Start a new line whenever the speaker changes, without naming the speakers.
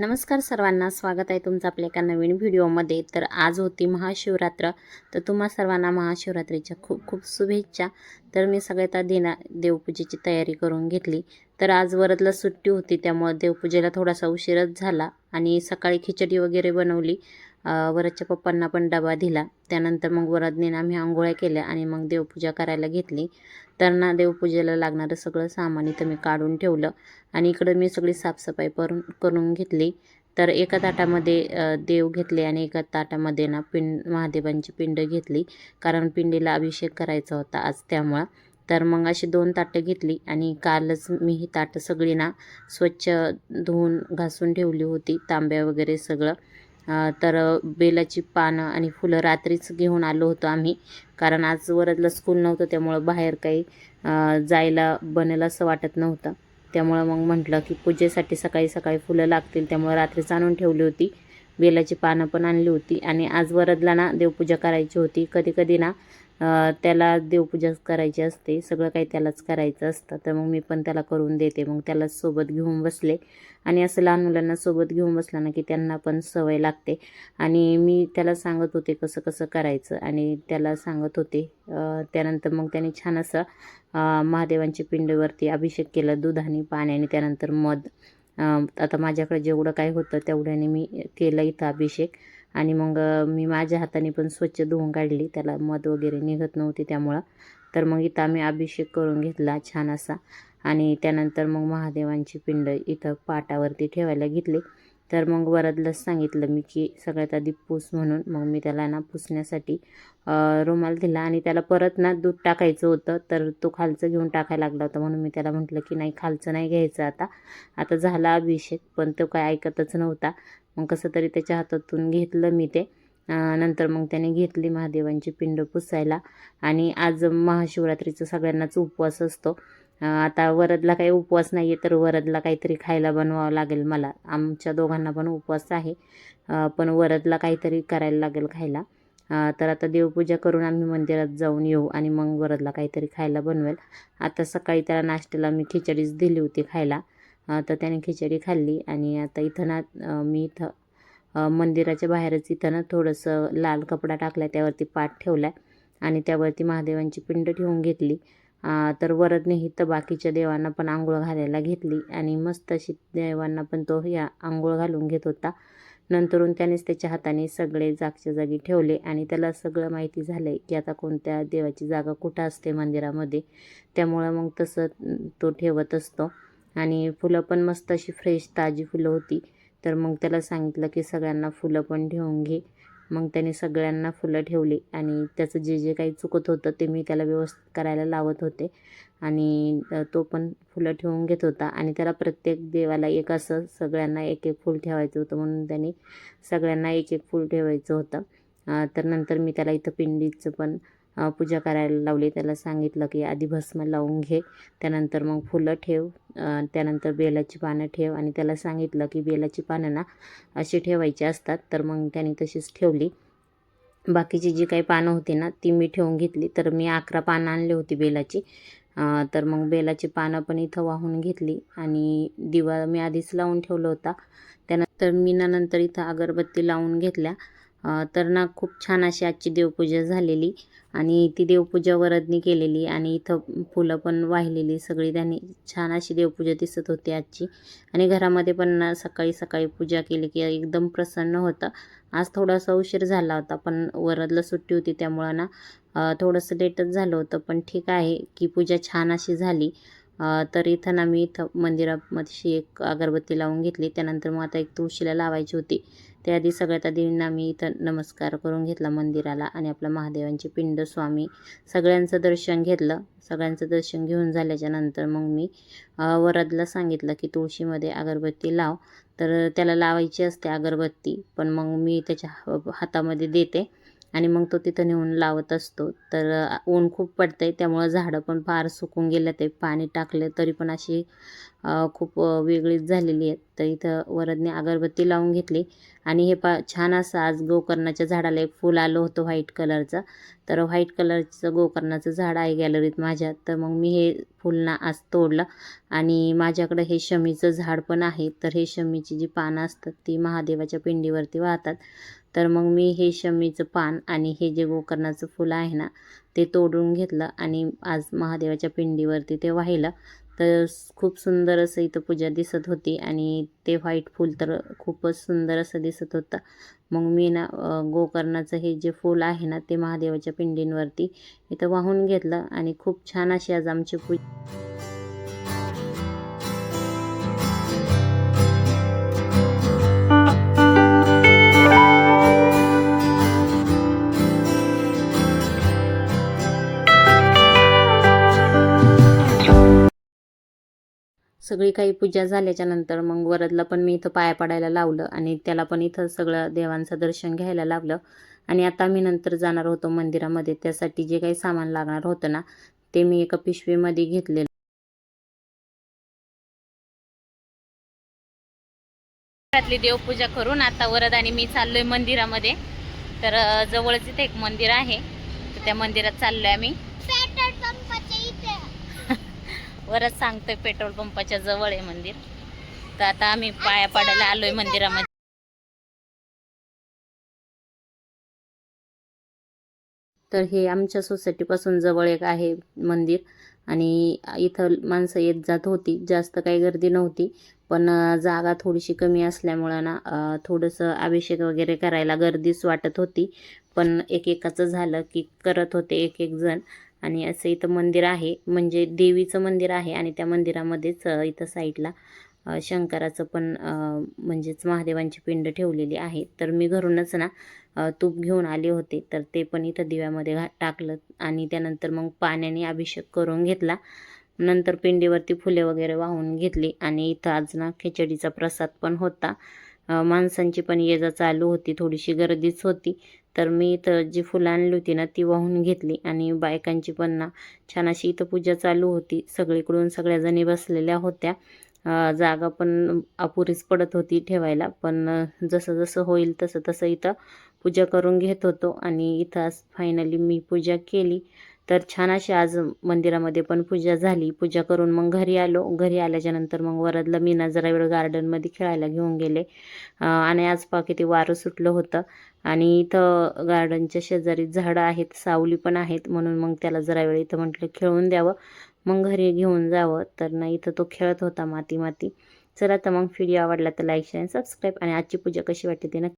नमस्कार सर्वांना स्वागत आहे तुमचं आपल्या एका नवीन व्हिडिओमध्ये. तर आज होती महाशिवरात्र. तर तुम्हा सर्वांना महाशिवरात्रीच्या खूप खूप शुभेच्छा. तर मी सगळ्यात आधी ना देवपूजेची तयारी करून घेतली. तर आज वरदला सुट्टी होती त्यामुळे देवपूजेला थोडासा उशीरच झाला आणि सकाळी खिचडी वगैरे बनवली. अं, वरदच्या पप्पांना पण डबा दिला. त्यानंतर मग वरदने आम्ही आंघोळ्या केल्या आणि मग देवपूजा करायला घेतली. तर ना देवपूजेला लागणारं सगळं सामान इथं मी काढून ठेवलं आणि इकडं मी सगळी साफसफाई करून करून घेतली. तर एका ताटामध्ये देव घेतले आणि एका ताटामध्ये ना पिंड महादेवांची पिंड घेतली. कारण पिंडीला अभिषेक करायचा होता आज त्यामुळं. तर मग अशी दोन ताटं घेतली आणि कालच मी ही ताटं सगळी ना स्वच्छ धुवून घासून ठेवली होती. तांब्या वगैरे सगळं. तर बेलाची पानं आणि फुलं रात्रीच घेऊन आलो होतो आम्ही. कारण आज वरदला स्कूल नव्हतं त्यामुळं बाहेर काही जायला बनेल असं वाटत नव्हतं. त्यामुळं मग म्हटलं की पूजेसाठी सकाळी सकाळी फुलं लागतील त्यामुळं रात्रीच आणून ठेवली होती. बेलाची पानं पण आणली होती. आणि आज वरदला ना देवपूजा करायची होती. कधी कधी ना त्याला देवपूजा करायची असते. सगळं काही त्यालाच करायचं असतं. तर मग मी पण त्याला करून देते. मग त्याला सोबत घेऊन बसले. आणि असं लहान मुलांना सोबत घेऊन बसलं ना की त्यांना पण सवय लागते. आणि मी त्याला सांगत होते कसं कसं करायचं. आणि त्याला सांगत होते त्यानंतर मग त्याने छान असं महादेवांच्या पिंडीवरती अभिषेक केला. आणि पाण्याने त्यानंतर मध. आता माझ्याकडे जेवढं काय होतं तेवढ्याने मी केलं इथं अभिषेक. आणि मग मी माझ्या हाताने पण स्वच्छ धुवून काढली. त्याला मध वगैरे निघत नव्हती त्यामुळं. तर मग इथं आम्ही अभिषेक करून घेतला छान असा. आणि त्यानंतर मग महादेवांची पिंड इथं पाटावरती ठेवायला घेतली. तर मग वरदलाच सांगितलं मी की सगळ्यात आधी पूस म्हणून. मग मी त्याला ना पुसण्यासाठी रुमाल दिला आणि त्याला परत ना दूध टाकायचं होतं तर तो खालचं घेऊन टाकायला लागला होता. म्हणून मी त्याला म्हटलं की नाही खालचं नाही घ्यायचं आता. आता झाला अभिषेक पण तो काय ऐकतच नव्हता. मग कसं तरी त्याच्या हातातून घेतलं मी ते. नंतर मग त्याने घेतली महादेवांची पिंड पुसायला. आणि आज महाशिवरात्रीचा सगळ्यांनाच उपवास असतो. आता वरदला काही उपवास नाही आहे तर वरदला काहीतरी खायला बनवावं लागेल मला. आमच्या दोघांना पण उपवास आहे पण वरदला काहीतरी करायला लागेल खायला. तर आता देवपूजा करून आम्ही मंदिरात जाऊन येऊ आणि मग वरदला काहीतरी खायला बनवेल. आता सकाळी त्याला नाश्त्याला मी खिचडीच दिली होती खायला. तर त्याने खिचडी खाल्ली आणि आता इथं ना मी इथं मंदिराच्या बाहेरच इथं ना थोडंसं लाल कपडा टाकला त्यावरती पाठ ठेवला आणि त्यावरती महादेवांची पिंड ठेवून घेतली. तर वरदने इथं बाकीच्या देवांना पण आंघोळ घालायला घेतली आणि मस्त अशी देवांना पण तो या आंघोळ घालून घेत होता. नंतरून त्यानेच त्याच्या हाताने सगळे जागच्या जागी ठेवले आणि त्याला सगळं माहिती झालं आहे की आता कोणत्या देवाची जागा कुठं असते मंदिरामध्ये. त्यामुळं मग तसं तो ठेवत असतो. आणि फुलं पण मस्त अशी फ्रेश ताजी फुलं होती. तर मग त्याला सांगितलं की सगळ्यांना फुलं पण ठेवून घे. मग त्याने सगळ्यांना फुलं ठेवली आणि त्याचं जे जे काही चुकत होतं ते मी त्याला व्यवस्थित करायला लावत होते. आणि तो पण फुलं ठेवून घेत होता आणि त्याला प्रत्येक देवाला एक असं सगळ्यांना एक एक फूल ठेवायचं होतं म्हणून त्याने सगळ्यांना एक एक फूल ठेवायचं होतं. तर नंतर मी त्याला इथं पिंडीचं पण पूजा करायला लावली. त्याला सांगितलं की आधी भस्म लावून घे त्यानंतर मग फुलं ठेव त्यानंतर बेलाची पानं ठेव. आणि त्याला सांगितलं की बेलाची पानं ना अशी ठेवायची असतात तर मग त्याने तशीच ठेवली. बाकीची जी काही पानं होती ना ती मी ठेवून घेतली. तर मी अकरा पानं आणली होती बेलाची. तर मग बेलाची पानं पण इथं वाहून घेतली. आणि दिवा मी आधीच लावून ठेवला होता. त्यानंतर मी ना नंतर इथं अगरबत्ती लावून घेतल्या. तर ना खूप छान अशी आजची देवपूजा झालेली आणि ती देवपूजा वरदनी केलेली आणि इथं फुलं पण वाहिलेली. सगळी त्यांनी छान अशी देवपूजा दिसत होती आजची. आणि घरामध्ये पण ना सकाळी सकाळी पूजा केली की एकदम प्रसन्न होतं. आज थोडासा उशीर झाला होता पण वरदला सुट्टी होती त्यामुळं ना थोडंसं लेटच झालं होतं. पण ठीक आहे की पूजा छान अशी झाली. तर इथं ना मी इथं मंदिरामध्ये एक अगरबत्ती लावून घेतली. त्यानंतर मग आता एक तुळशीला लावायची होती. त्याआधी सगळ्यात आधी आम्ही मी इथं नमस्कार करून घेतला मंदिराला आणि आपलं महादेवांची पिंड स्वामी सगळ्यांचं दर्शन घेतलं. सगळ्यांचं दर्शन घेऊन झाल्याच्यानंतर मग मी वरदला सांगितलं की तुळशीमध्ये अगरबत्ती लाव. तर त्याला लावायची असते अगरबत्ती पण मग मी त्याच्या हातामध्ये देते. आणि मग तो तिथं नेऊन लावत असतो. तर ऊन खूप पडतं आहे त्यामुळं झाडं पण फार सुकून गेलं ते पाणी टाकलं तरी पण अशी खूप वेगळीच झालेली आहेत. तर इथं वरदने अगरबत्ती लावून घेतली. आणि हे पा छान असं आज गोकर्णाच्या झाडाला एक फूल आलं होतं व्हाईट कलरचं. तर व्हाईट कलरचं गोकर्णाचं झाड आहे गॅलरीत माझ्या. तर मग मी हे फूल ना आज तोडलं. आणि माझ्याकडं हे शमीचं झाड पण आहे. तर हे शमीची जी पानं असतात ती महादेवाच्या पिंडीवरती वाहतात. तर मग मी हे शमीचं पान आणि हे जे गोकर्णाचं फुलं आहे ना ते तोडून घेतलं आणि आज महादेवाच्या पिंडीवरती ते वाहिलं. तर खूप सुंदर असं इथं पूजा दिसत होती आणि ते व्हाईट फूल तर खूपच सुंदर असं दिसत होतं. मग मी ना गोकर्णाचं हे जे फूल आहे ना ते महादेवाच्या पिंडींवरती इथं वाहून घेतलं आणि खूप छान अशी आज आमची पूजा सगळी काही पूजा झाल्याच्यानंतर मग वरदला पण मी इथं पाया पडायला लावलं आणि त्याला पण इथं सगळं देवांचं दर्शन घ्यायला लावलं. आणि आता मी नंतर जाणार होतो मंदिरामध्ये त्यासाठी जे काही सामान लागणार होतं ना ते मी एका पिशवीमध्ये घेतलेलं. घरातली देवपूजा करून आता वरद आणि मी चाललोय मंदिरामध्ये. तर जवळच इथे एक मंदिर आहे. तर त्या मंदिरात चाललोय आम्ही. वरच सांगतोय पेट्रोल पंपाच्या जवळ आहे मंदिर. तर आता आम्ही पाया पडायला आलोय मंदिरामध्ये. तर हे आमच्या सोसायटीपासून जवळ एक आहे मंदिर. आणि इथं माणसं येत जात होती. जास्त काही गर्दी नव्हती. पण जागा थोडीशी कमी असल्यामुळं ना थोडंसं अभिषेक वगैरे करायला गर्दीच वाटत होती. पण एकेकाचं झालं की करत होते एक एक जण. आणि असं इथं मंदिर आहे. म्हणजे देवीचं मंदिर आहे आणि त्या मंदिरामध्येच इथं साईडला शंकराचं पण म्हणजेच महादेवांची पिंड ठेवलेली आहे. तर मी घरूनच ना तूप घेऊन आले होते. तर ते पण इथं दिव्यामध्ये घा टाकलं आणि त्यानंतर मग पाण्याने अभिषेक करून घेतला. नंतर पिंडीवरती फुले वगैरे वाहून घेतली आणि इथं आज ना खिचडीचा प्रसाद पण होता. माणसांची पण ये जा चालू होती थोडीशी गर्दीच होती. तर मी इथं जी फुलं आणली होती ना ती वाहून घेतली आणि बायकांची पण ना छान अशी इथं पूजा चालू होती. सगळीकडून सगळ्या जणी बसलेल्या होत्या. जागा पण अपुरीच पडत होती ठेवायला. पण जसं जसं होईल तसं तसं इथं पूजा करून घेत होतो. आणि इथं फायनली मी पूजा केली. तर छान अशी आज मंदिरामध्ये पण पूजा झाली. पूजा करून मग घरी आलो. घरी आल्याच्यानंतर मग वरदला मी ना जरा वेळ गार्डनमध्ये खेळायला घेऊन गेले. आणि आज पहा किती वारं सुटलं होतं. आणि इथं गार्डनच्या शेजारी झाडं आहेत सावली पण आहेत. म्हणून मग त्याला जरा वेळ इथं म्हटलं खेळून द्यावं. मग घरी घेऊन जावं. तर ना इथं तो खेळत होता माती माती. चला तर मग व्हिडिओ आवडला तर लाईक शेअर सबस्क्राईब आणि आजची पूजा कशी वाटते ते नक्की